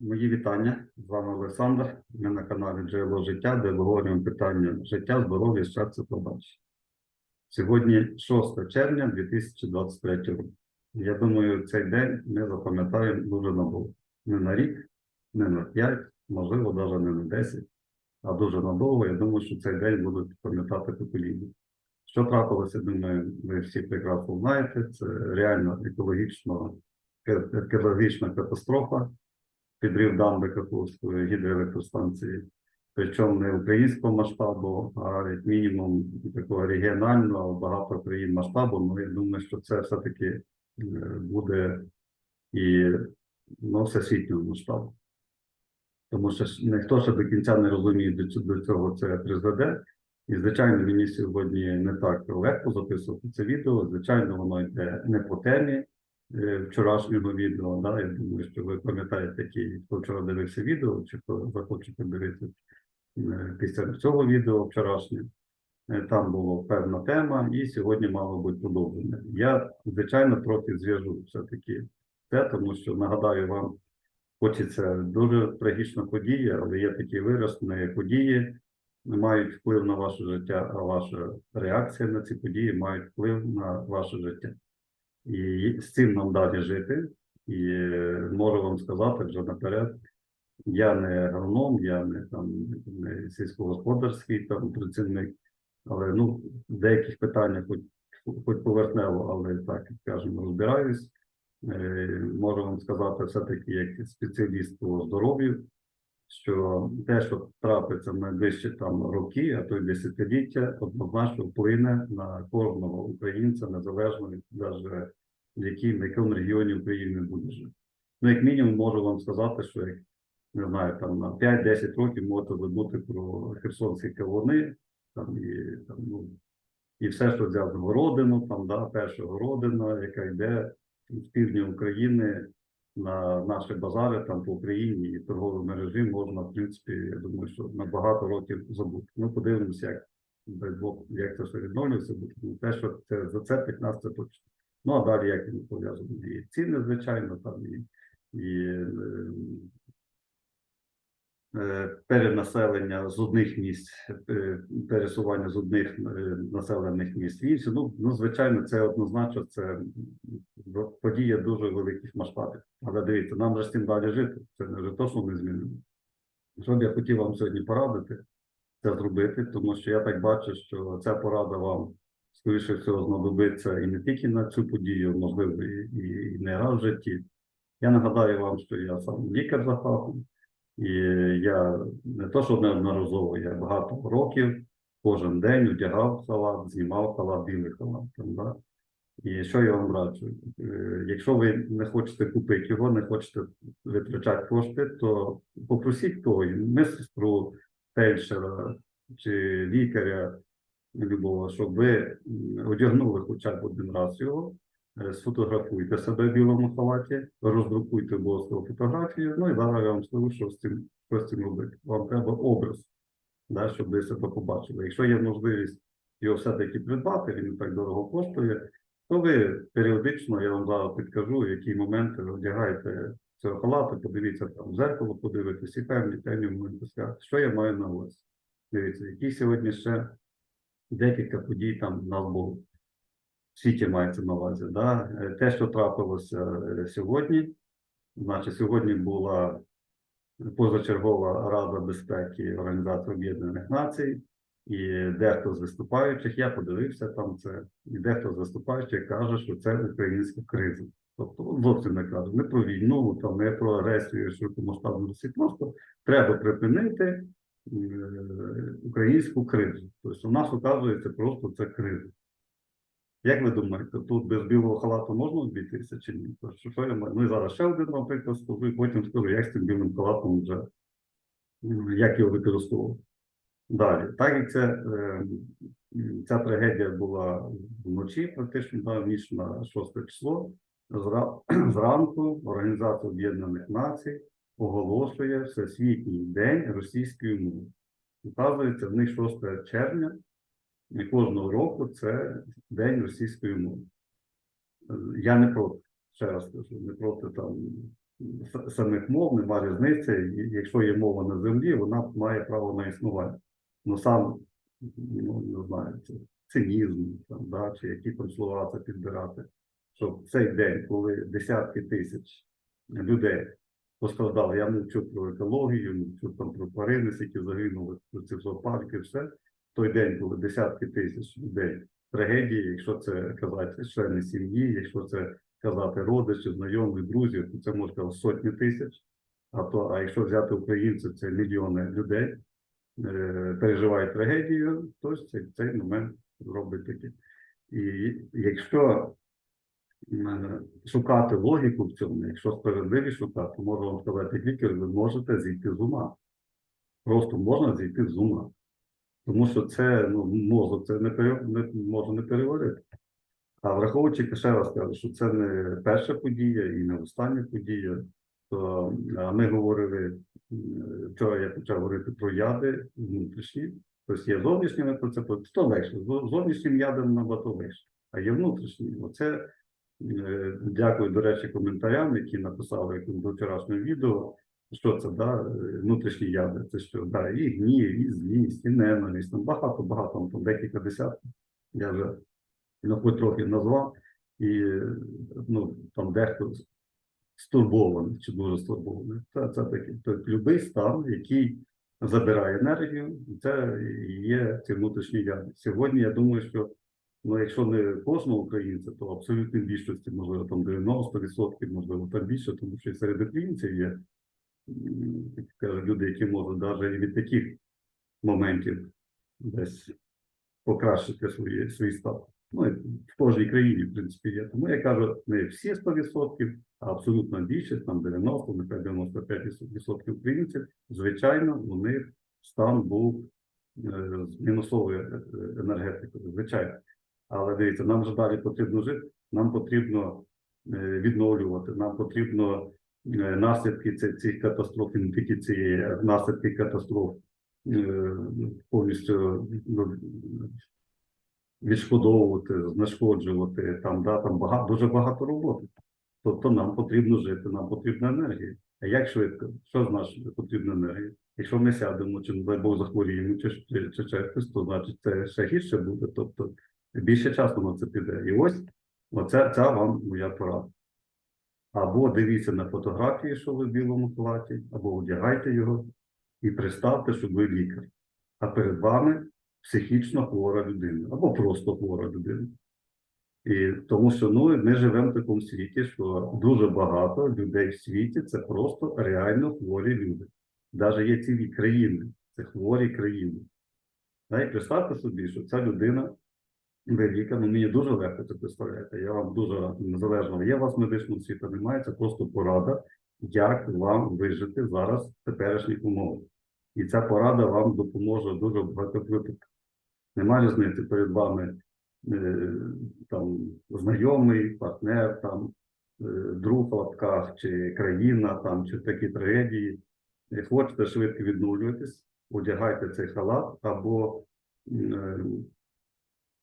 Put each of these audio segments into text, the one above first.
Мої вітання. З вами Олександр. Ми на каналі Джерело життя, де обговорюємо питання життя, здоров'я, щастя та бачення. Сьогодні 6 червня 2023 року. Я думаю, цей день ми запам'ятаємо дуже надовго. Не на рік, не на 5, можливо, навіть не на 10, а дуже надовго. Я думаю, що цей день будуть пам'ятати покоління. Що трапилося, думаю, ви всі прекрасно знаєте. Це реально екологічно, екологічна катастрофа підрив дамби Каховської гідроелектростанції, причому не українського масштабу, а як мінімум такого регіонального, багато країн масштабу. Ну, я думаю, що це все-таки е, буде і ну, всесвітнього масштабу. Тому що ніхто ще до кінця не розуміє, до цього це призведе. І, звичайно, мені сьогодні не так легко записувати це відео. Звичайно, воно йде не по темі е, вчорашнього відео. Да? Я думаю, що ви пам'ятаєте, хто вчора дивився відео, чи хто захоче подивитися е, після цього відео вчорашнє. Е, Там була певна тема, і сьогодні мало бути продовження. Я, звичайно, трохи зв'яжу все-таки це, тому що нагадаю вам, хоч і це дуже трагічна подія, але є такий вираз, не події мають вплив на ваше життя, а ваша реакція на ці події мають вплив на ваше життя. І з цим нам далі жити. І е, можу вам сказати вже наперед, я не агроном, я не там не сільськогосподарський там працівник, але ну в деяких питаннях, хоч, хоч поверхнево, але так скажемо, розбираюсь. Е, можу вам сказати, все-таки як спеціаліст по здоров'ю, що те, що трапиться в найближчі там роки, а то й десятиліття, однозначно вплине на кожного українця, незалежно від даже в якій- якому регіоні України буде жити. Ну, як мінімум, можу вам сказати, що як не знаю, там на 5-10 років можете забути про херсонські кавуни, там і там, ну, і все, що зв'язано родину, там, да, перша родина, яка йде з півдня України на наші базари там по Україні і торгові мережі можна, в принципі, я думаю, що на багато років забути. Ми подивимося, як дай Бог, як це все відновлюється, ну, те, що це зацепить нас, це точно. Ну, а далі як він пов'язаний. І ціни, звичайно, там і, і е, перенаселення з одних місць, е, пересування з одних е, населених місць в інші. Ну, ну, звичайно, це однозначно це подія дуже великих масштабів. Але дивіться, нам же з цим далі жити. Це не вже то, що ми змінимо. Що б я хотів вам сьогодні порадити, це зробити, тому що я так бачу, що ця порада вам скоріше всього знадобиться і не тільки на цю подію, можливо, і, і, і не раз в житті. Я нагадаю вам, що я сам лікар за фахом, і я не то, що неодноразово, я багато років кожен день одягав халат, знімав халат, білий халат. Там, да? І що я вам раджу? Е, Якщо ви не хочете купити його, не хочете витрачати кошти, то попросіть когось, медсестру, фельдшера чи лікаря любого, щоб ви одягнули хоча б один раз його, сфотографуйте себе в білому халаті, роздрукуйте обов'язково фотографію. Ну і зараз я вам скажу, що з цим, що з цим робити. Вам треба образ, да, щоб ви себе побачили. Якщо є можливість його все-таки придбати, він не так дорого коштує, то ви періодично, я вам зараз підкажу, в які моменти ви одягаєте цього халату, подивіться там зеркало, подивитися і певні певні моменти сказати, що я маю на увазі. Дивіться, які сьогодні ще декілька подій там в нас було. Світі мається на увазі. Да? Е, Те, що трапилося е, сьогодні, значить, сьогодні була позачергова Рада безпеки Організації Об'єднаних Націй, і дехто з виступаючих, я подивився там це, і дехто з виступаючих каже, що це українська криза. Тобто зовсім не каже не про війну, там не про агресію широкомасштабну Росії, просто треба припинити е, українську кризу. Тобто у нас оказується просто це криза. Як ви думаєте, тут без білого халату можна обійтися чи ні? Що, що я маю? Ну і зараз ще один, наприклад, скажу, і потім скажу, як з цим білим халатом вже як його використовувати. Далі, так як це, е, ця трагедія була вночі, практично да, ніч на 6 число, зра- зранку Організація Об'єднаних Націй оголошує Всесвітній день російської мови. Вказується, в них 6 червня і кожного року це День російської мови. Я не проти, ще раз кажу, не проти там самих мов, немає різниці. Якщо є мова на землі, вона має право на існування. Ну сам ну, не знаю, це цинізм, там, да, чи які там слова це підбирати. Що в цей день, коли десятки тисяч людей постраждали, я мовчу про екологію, мовчу там про тварини, які загинули, про ці зоопарки, все. Той день, коли десятки тисяч людей трагедії, якщо це казати члени сім'ї, якщо це казати родичі, знайомі, друзі, то це казати сотні тисяч. А то, а якщо взяти українців, це мільйони людей е, переживають трагедію, то цей, цей момент робить таке. І якщо е, шукати логіку в цьому, якщо справедливість шукати, можу вам сказати, лікар, ви можете зійти з ума. Просто можна зійти з ума. Тому що це ну, мозок це не, не може не переварити. А враховуючи, ще раз кажу, що це не перша подія і не остання подія, то а ми говорили вчора. Я почав говорити про яди внутрішні. Тобто є зовнішні методи, це то легше. Зовнішнім ядом набагато легше, а є внутрішні. Оце е, дякую, до речі, коментарям, які написали до вчорашнього відео. Що це, да? е, внутрішні яди? Це що? Да, і гнів, і злість, і ненависть. Там багато, багато, там декілька десятків. Я вже ну, хоч трохи назвав, і ну, там дехто стурбований чи дуже стурбований. Це, це такий тобто, любий стан, який забирає енергію, це є ці внутрішні яди. Сьогодні я думаю, що ну, якщо не кожного українця, то абсолютно більшості, можливо, там 90%, можливо, там більше, тому що і серед українців є як кажуть, люди, які можуть навіть від таких моментів десь покращити свої, свій стан. Ну, в кожній країні, в принципі, є. Тому я кажу, не всі 100%, а абсолютно більшість, там 90, нехай 95% українців, звичайно, у них стан був е, з мінусовою е, енергетикою, звичайно. Але дивіться, нам же далі потрібно жити, нам потрібно е, відновлювати, нам потрібно наслідки цих катастроф, і цієї, наслідки катастроф е, повністю ну, відшкодовувати, знешкоджувати, там, да, там багато, дуже багато роботи. Тобто нам потрібно жити, нам потрібна енергія. А як швидко? Що значить потрібна енергія? Якщо ми сядемо, чи дай Бог захворіємо, чи, чи, чи ще то значить це ще гірше буде. Тобто більше часу на це піде. І ось оце ця вам моя порада. Або дивіться на фотографії, що ви в білому халаті, або одягайте його і представте, що ви лікар. А перед вами психічно хвора людина, або просто хвора людина. І тому що ну, ми живемо в такому світі, що дуже багато людей в світі це просто реально хворі люди. Навіть є цілі країни, це хворі країни. Да, і представте собі, що ця людина велика, ну мені дуже легко це представляти. Я вам дуже незалежно є у вас медичного світу, немає, це просто порада, як вам вижити зараз в теперішніх умовах. І ця порада вам допоможе дуже багатьох випадках. Немає різниці перед вами е, там знайомий, партнер, там е, друг в лапках, чи країна, там, чи такі трагедії. Хочете швидко відновлюватись, одягайте цей халат або е,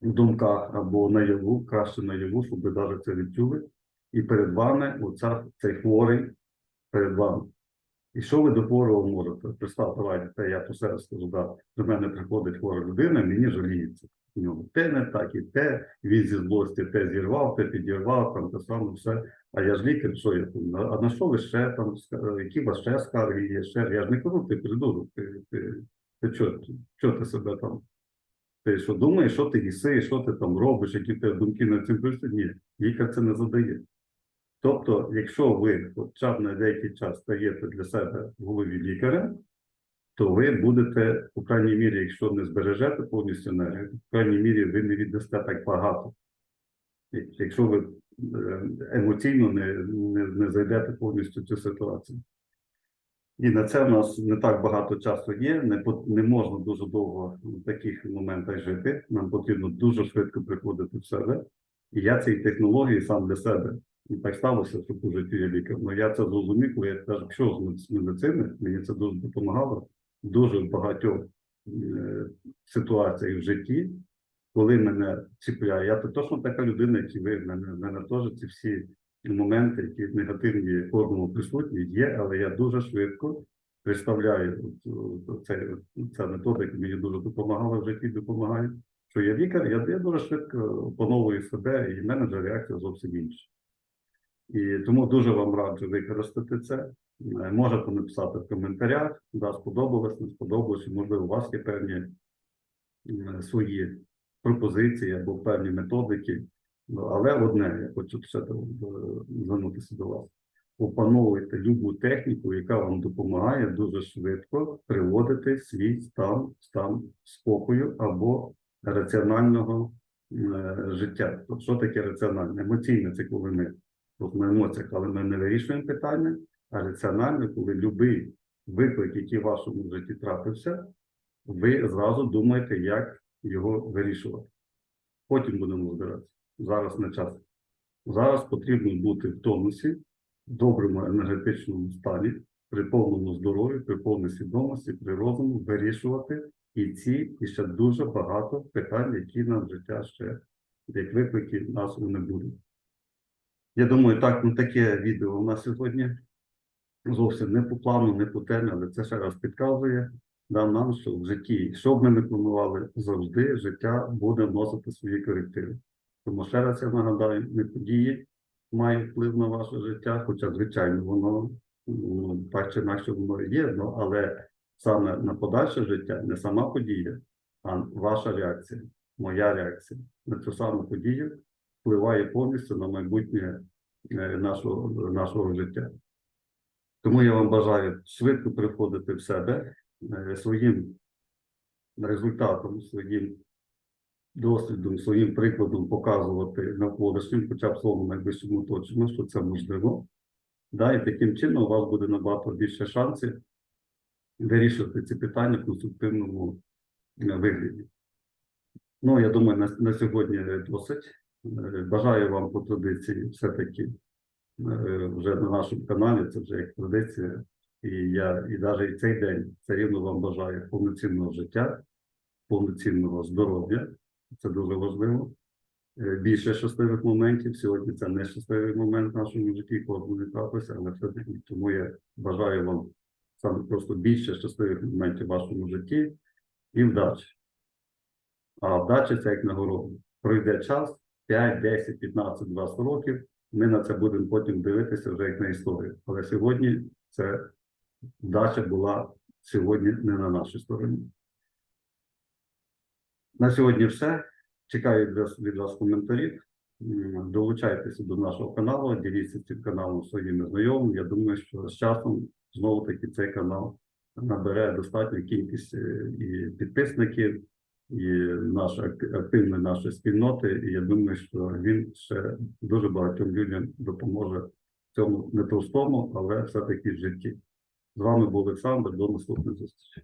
в думках, або наяву, краще наяву, щоб ви навіть це відчули. І перед вами оця, цей хворий перед вами. І що ви до хворого можете? Представте, давайте, я по себе скажу, да, до мене приходить хвора людина, мені жаліється. У нього те не так і те, він зі злості те зірвав, те підірвав, там те саме все. А я ж лікар, що я там? А на що ви ще там, які у вас ще скарги є, ще? Я ж не кажу, ти придурок, ти, ти, ти що, що ти себе там? Ти що думаєш, що ти їси, що ти там робиш, які в тебе думки на цим пишуть? Ні, лікар це не задає. Тобто, якщо ви хоча б на деякий час стаєте для себе в голові лікарем, то ви будете, по крайній мірі, якщо не збережете повністю енергію, по крайній мірі, ви не віддасте так багато. Якщо ви е, емоційно не, не, не зайдете повністю в цю ситуацію. І на це в нас не так багато часу є, не, не можна дуже довго в таких моментах жити. Нам потрібно дуже швидко приходити в себе. І я ці технології сам для себе і так сталося, що по житті я лікар. Ну я це зрозумів, коли я теж пішов з медицини, мені це дуже допомагало дуже в багатьох е, ситуаціях в житті, коли мене чіпляє. Я то точно така людина, як і ви. Мене, мене теж ці всі моменти, які негативні кожному присутні, є, але я дуже швидко представляю от, ця методика, мені дуже допомагала в житті, допомагає. Що я лікар, я, я дуже швидко опановую себе, і в мене вже реакція зовсім інша. І тому дуже вам раджу використати це. Е, Можете написати в коментарях, да, сподобалось, не сподобалось, можливо, у вас є певні свої пропозиції або певні методики. Ну, Але одне, я хочу ще е, звернутися до вас. Опановуйте любу техніку, яка вам допомагає дуже швидко приводити свій стан, стан спокою або раціонального е, життя. Тобто, що таке раціональне? Емоційне це коли ми От на емоціях, але ми не вирішуємо питання, а раціонально, коли будь-який виклик, який в вашому житті трапився, ви зразу думаєте, як його вирішувати. Потім будемо розбиратися. Зараз не час. Зараз потрібно бути в тонусі, в доброму енергетичному стані, при повному здоров'ї, при повній свідомості, при розуму вирішувати і ці, і ще дуже багато питань, які нам життя ще, як виклики, нас не будуть. Я думаю, так, ну таке відео у нас сьогодні зовсім не по плану, не по темі, але це ще раз підказує да, нам, що в житті, що б ми не планували, завжди життя буде вносити свої корективи. Тому ще раз я нагадаю, не події мають вплив на ваше життя, хоча, звичайно, воно так чи інакше воно є, ну, але саме на подальше життя не сама подія, а ваша реакція, моя реакція на цю саму подію впливає повністю на майбутнє е, нашого, нашого життя. Тому я вам бажаю швидко приходити в себе е, своїм результатом, своїм досвідом, своїм прикладом показувати навколишнім, хоча б своєму найближчому оточенню, що це можливо. Да, і таким чином у вас буде набагато більше шансів вирішувати ці питання в конструктивному е, вигляді. Ну, я думаю, на, на сьогодні досить. Е, Бажаю вам по традиції все-таки е, вже на нашому каналі, це вже як традиція. І я і навіть цей день все рівно вам бажаю повноцінного життя, повноцінного здоров'я. Це дуже важливо. Е, Більше щасливих моментів. Сьогодні це не щасливий момент в нашому житті, кожному не трапився, але все-таки тому я бажаю вам саме просто більше щасливих моментів в вашому житті і вдачі. А вдача це як нагорода. Пройде час, 5, 10, 15, 20 років. Ми на це будемо потім дивитися вже як на історію. Але сьогодні це вдача була сьогодні не на нашій стороні. На сьогодні все. Чекаю від вас, коментарів. Долучайтеся до нашого каналу, діліться цим каналом своїми знайомими. Я думаю, що з часом знову таки цей канал набере достатню кількість е, і підписників, і наша активної нашої спільноти. І я думаю, що він ще дуже багатьом людям допоможе в цьому непростому, але все-таки в житті. З вами був Олександр. До наступної зустрічі.